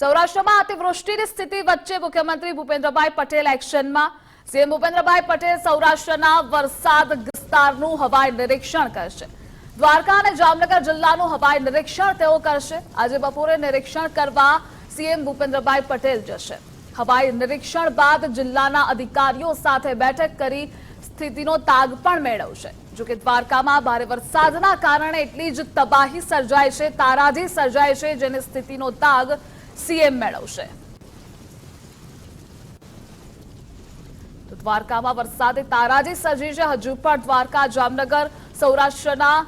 સૌરાષ્ટ્રમાં અતિવૃષ્ટિની સ્થિતિ વચ્ચે મુખ્યમંત્રી ભૂપેન્દ્રભાઈ પટેલ એક્શનમાં. સીએમ ભૂપેન્દ્રભાઈ પટેલ સૌરાષ્ટ્રના વરસાદ વિસ્તારનું હવાઈ નિરીક્ષણ કરશે. દ્વારકા અને જામનગર જિલ્લાનું હવાઈ નિરીક્ષણ તેઓ કરશે. આજે બપોરે નિરીક્ષણ કરવા સીએમ ભૂપેન્દ્રભાઈ પટેલ જશે. હવાઈ નિરીક્ષણ બાદ જિલ્લાના અધિકારીઓ સાથે બેઠક કરી સ્થિતિનો તાગ પણ મેળવશે. જોકે દ્વારકામાં ભારે વરસાદના કારણે એટલી જ તબાહી સર્જાય છે, તારાજી સર્જાય છે, જેની સ્થિતિનો તાગ સીએમ મેળવશે. દ્વારકામાં વરસાદે તારાજી સર્જી છે. હજુ પણ દ્વારકા, જામનગર, સૌરાષ્ટ્રના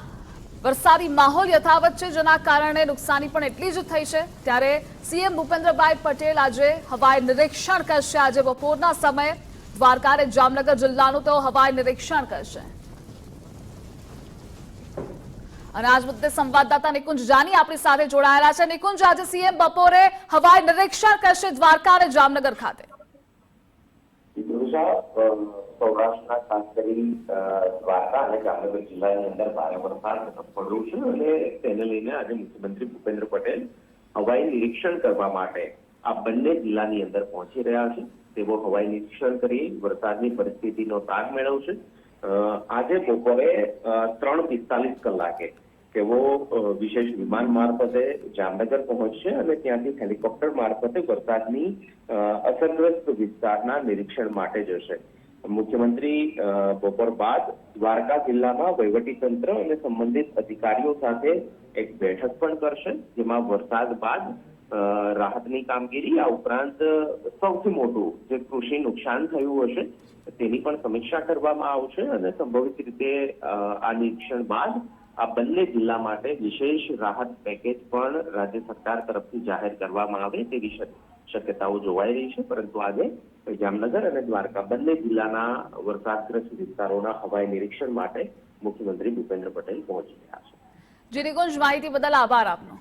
વરસાદી માહોલ યથાવત છે, જેના કારણે નુકસાની પણ એટલી જ થઈ છે. ત્યારે સીએમ ભૂપેન્દ્રભાઈ પટેલ આજે હવાઈ નિરીક્ષણ કરશે. આજે બપોરના સમયે દ્વારકા અને જામનગર જિલ્લાનું તેઓ હવાઈ નિરીક્ષણ કરશે. જામનગર ખાતે. ભૂપેન્દ્ર પટેલ હવાઈ નિરીક્ષણ કરવા માટે આ બંને જિલ્લાની અંદર પહોંચી રહ્યા છે. તેઓ હવાઈ નિરીક્ષણ કરી વરસાદની પરિસ્થિતિનો તાગ મેળવશે. આજે બપોરે ત્રણ પિસ્તાલીસ કલાકે તેઓ વિશેષ વિમાન મારફતે જામનગર પહોંચશે અને ત્યાંથી હેલિકોપ્ટર મારફતે વરસાદની અસરગ્રસ્ત વિસ્તારના નિરીક્ષણ માટે જશે. મુખ્યમંત્રી બપોર બાદ દ્વારકા જિલ્લામાં વહીવટીતંત્ર અને સંબંધિત અધિકારીઓ સાથે એક બેઠક પણ કરશે, જેમાં વરસાદ બાદ રાહતની કામગીરી, આ ઉપરાંત સૌથી મોટું જે કૃષિ નુકસાન થયું હશે, તેની પણ સમીક્ષા કરવામાં આવશે અને સંભવિત રીતે આ નિરીક્ષણ બાદ આ બંને જિલ્લા માટે વિશેષ રાહત પેકેજ પણ રાજ્ય સરકાર તરફથી જાહેર કરવામાં આવે તેવી શક્યતાઓ જોવાઈ રહી છે. પરંતુ આજે જામનગર અને દ્વારકા બંને જિલ્લાના વરસાદગ્રસ્ત વિસ્તારોના હવાઈ નિરીક્ષણ માટે મુખ્યમંત્રી ભૂપેન્દ્ર પટેલ પહોંચી રહ્યા છે. જે નિકુંજ માહિતી બદલ આભાર આપનો.